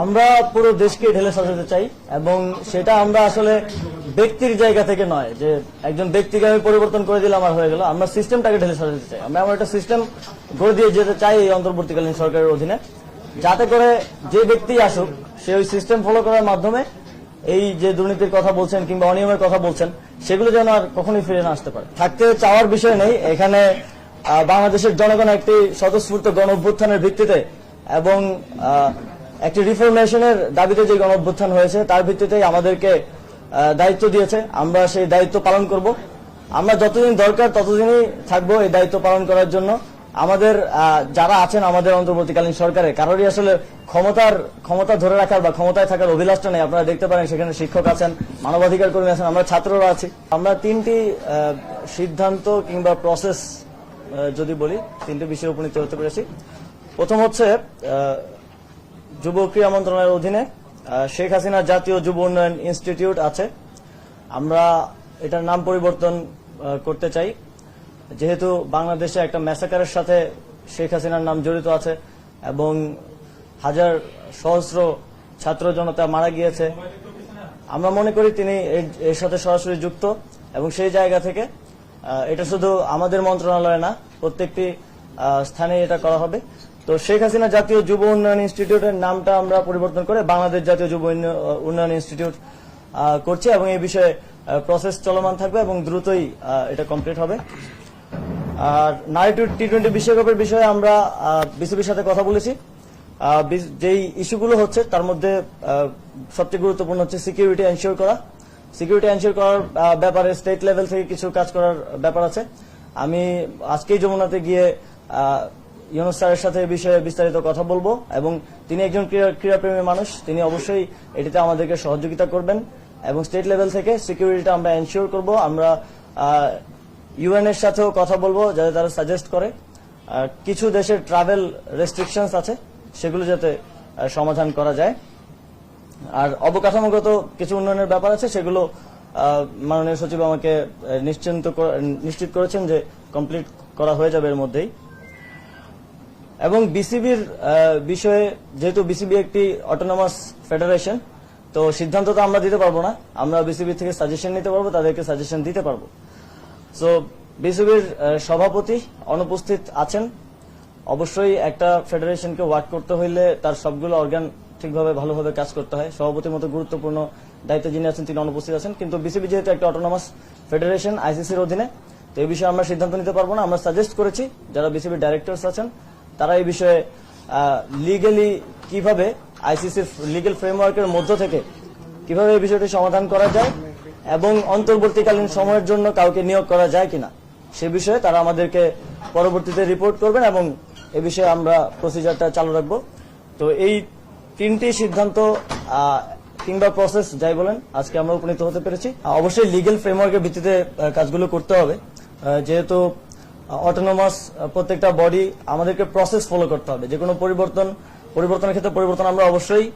আমরা পুরো দেশকে ঢেলে সাজাতে চাই, এবং সেটা আমরা আসলে ব্যক্তির জায়গা থেকে নয়, যে একজন ব্যক্তিকে আমি পরিবর্তন করে দিলাম আর হয়ে গেল, আমরা সিস্টেমটাকে ঢেলে সাজাতে চাই। আমরা আমার একটা সিস্টেম গড়ে দিয়ে যেতে চাই এই অন্তর্বর্তীকালীন সরকারের অধীনে, যাতে করে যে ব্যক্তি আসুক, সে ওই সিস্টেম ফলো করার মাধ্যমে এই যে দুর্নীতির কথা বলছেন কিংবা অনিয়মের কথা বলছেন, সেগুলো যেন আর কখনোই ফিরে না আসতে পারে। থাকতে চাওয়ার বিষয় নেই, এখানে বাংলাদেশের জনগণ একটি স্বতঃস্ফূর্ত গণ অভ্যুত্থানের ভিত্তিতে এবং একটি রিফরমেশনের দাবিতে যে গণ অভ্যুত্থান হয়েছে, তার ভিত্তিতেই আমাদেরকে দায়িত্ব দিয়েছে। আমরা সেই দায়িত্ব পালন করব। আমরা যতদিন দরকার ততদিনই থাকব এই দায়িত্ব পালন করার জন্য। আমাদের যারা আছেন আমাদের অন্তর্বর্তীকালীন সরকারে, কারোরই আসলে ক্ষমতার, ক্ষমতা ধরে রাখার বা ক্ষমতায় থাকার অভিলাষটা নেই। আপনারা দেখতে পারেন সেখানে শিক্ষক আছেন, মানবাধিকার কর্মী আছেন, আমরা ছাত্ররা আছি। আমরা তিনটি সিদ্ধান্ত কিংবা প্রসেস যদি বলি, তিনটি বিষয়ে উপনীত হতে পেরেছি প্রথম হচ্ছে যুব ক্রীড়া মন্ত্রণালয়ের অধীনে শেখ হাসিনা জাতীয় যুব উন্নয়ন ইনস্টিটিউট আছে। আমরা এটার নাম পরিবর্তন করতে চাই। যেহেতু বাংলাদেশে একটা ম্যাসাকারের সাথে শেখ হাসিনার নাম জড়িত আছে এবং হাজার সহস্র ছাত্র জনতা মারা গিয়েছে, আমরা মনে করি তিনি এর- সাথে সরাসরি যুক্ত এবং সেই জায়গা থেকে এটা শুধু আমাদের মন্ত্রণালয়ে না, প্রত্যেকটি স্থানে এটা করা হবে। তো শেখ হাসিনা জাতীয় যুব উন্নয়ন ইনস্টিটিউটের নামটা আমরা পরিবর্তন করে বাংলাদেশ জাতীয় যুব উন্ন- উন্নয়ন ইনস্টিটিউট করছি এবং এই বিষয়ে প্রসেস চলমান থাকবে এবং দ্রুতই এটা কমপ্লিট হবে। আর নারী টি টোয়েন্টি বিশ্বকাপের বিষয়ে আমরা বিসিবির সাথে কথা বলেছি। যেই ইস্যুগুলো হচ্ছে, তার মধ্যে সবচেয়ে গুরুত্বপূর্ণ হচ্ছে সিকিউরিটি এনশিওর করা। সিকিউরিটি এনশিওর করার ব্যাপারে স্টেট লেভেল থেকে কিছু কাজ করার ব্যাপার আছে। আমি আজকেই যমুনাতে গিয়ে ইউনুস স্যারের সাথে এই বিষয়ে বিস্তারিত কথা বলব, এবং তিনি একজন ক্রীড়া- ক্রীড়াপ্রেমী মানুষ, তিনি অবশ্যই এটিতে আমাদেরকে সহযোগিতা করবেন, এবং স্টেট লেভেল থেকে সিকিউরিটিটা আমরা এনশিওর করব। আমরা ইউএন এর সাথেও কথা বলব যাতে তারা সাজেস্ট করে। কিছু দেশের ট্রাভেল রেস্ট্রিকশনস আছে, সেগুলো যাতে সমাধান করা যায়। আর অবকাঠামোগত কিছু উন্নয়নের ব্যাপার আছে, সেগুলো মাননীয় সচিব আমাকে নিশ্চিন্ত নিশ্চিত করেছেন যে কমপ্লিট করা হয়ে যাবে এর মধ্যেই। এবং বিসিবির বিষয়ে যেহেতু বিসিবি একটি অটোনমাস ফেডারেশন তো সিদ্ধান্ত তো আমরা দিতে পারব না। আমরা বিসিবি থেকে সাজেশন নিতে পারব, তাদেরকে সাজেশন দিতে পারব। সো বিসিবির সভাপতি অনুপস্থিত আছেন। অবশ্যই একটা ফেডারেশনকে ওয়ার্ক করতে হইলে তার সবগুলো অর্গান ঠিকভাবে ভালোভাবে কাজ করতে হয়। সভাপতির মতো গুরুত্বপূর্ণ দায়িত্ব যিনি আছেন, তিনি অনুপস্থিত আছেন। কিন্তু বিসিবি যেহেতু একটা অটোনমাস ফেডারেশন আইসিসির অধীনে, তো এই বিষয়ে আমরা সিদ্ধান্ত নিতে পারব না। আমরা সাজেস্ট করেছি, যারা বিসিবির ডাইরেক্টরস আছেন তারা এই বিষয়ে লিগেলি কীভাবে আইসিসির লিগেল ফ্রেমওয়ার্কের মধ্য থেকে কীভাবে এই বিষয়টি সমাধান করা যায় এবং অন্তর্বর্তীকালীন সময়ের জন্য কাউকে নিয়োগ করা যায় কিনা, সে বিষয়ে তারা আমাদেরকে পরবর্তীতে রিপোর্ট করবেন এবং এ বিষয়ে আমরা প্রসিজারটা চালু রাখব। তো এই তিনটি সিদ্ধান্ত কিংবা প্রসেস যাই বলেন, আজকে আমরা উপনীত হতে পেরেছি। অবশ্যই লিগেল ফ্রেমওয়ার্কের ভিত্তিতে কাজগুলো করতে হবে। যেহেতু অটোনোমাস প্রত্যেকটা বডি আমাদেরকে প্রসেস ফলো করতে হবে। যে কোনো পরিবর্তন, পরিবর্তনের ক্ষেত্রে পরিবর্তন আমরা অবশ্যই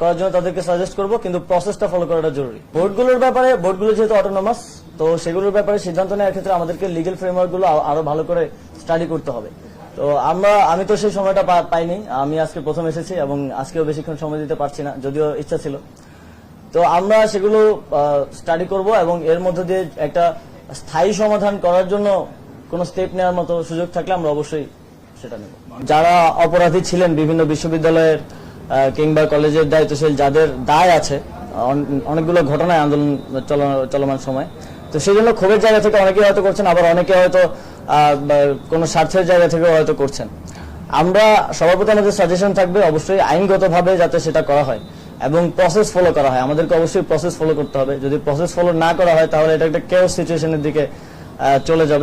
করার জন্য তাদেরকে সাজেস্ট করব, কিন্তু প্রসেসটা ফলো করাটা জরুরি। বোর্ডগুলোর ব্যাপারে বোর্ডগুলো যেহেতু অটোনোমাস তো সেগুলোর ব্যাপারে সিদ্ধান্ত নেওয়ার ক্ষেত্রে আমাদেরকে লিগেল ফ্রেমওয়ার্কগুলো আরও ভালো করে স্টাডি করতে হবে। তো আমরা, আমি তো সেই সময়টা পাইনি, আমি আজকে প্রথম এসেছি এবং আজকেও বেশিক্ষণ সময় দিতে পারছি না, যদিও ইচ্ছা ছিল। তো আমরা সেগুলো স্টাডি করব এবং এর মধ্যে দিয়ে একটা স্থায়ী সমাধান করার জন্য কোনো স্টেপ নেওয়ার মতো সুযোগ থাকলে আমরা অবশ্যই সেটা নেব। যারা অপরাধী ছিলেন বিভিন্ন বিশ্ববিদ্যালয়ের কিংবা কলেজের দায়িত্বশীল যাদের দায় আছে অনেকগুলো ঘটনায় আন্দোলন চলমান সময়। তো সেই জন্য ক্ষোভের জায়গা থেকে অনেকে হয়তো করছেন, আবার অনেকে হয়তো কোনো স্বার্থের জায়গা থেকে হয়তো করছেন। আমরা সভাপতি আমাদের সাজেশন থাকবে অবশ্যই আইনগতভাবে যাতে সেটা করা হয় এবং প্রসেস ফলো করা হয়। আমাদেরকে অবশ্যই প্রসেস ফলো করতে হবে। যদি প্রসেস ফলো না করা হয়, তাহলে এটা একটা কেউ সিচুয়েশনের দিকে চলে যাবে।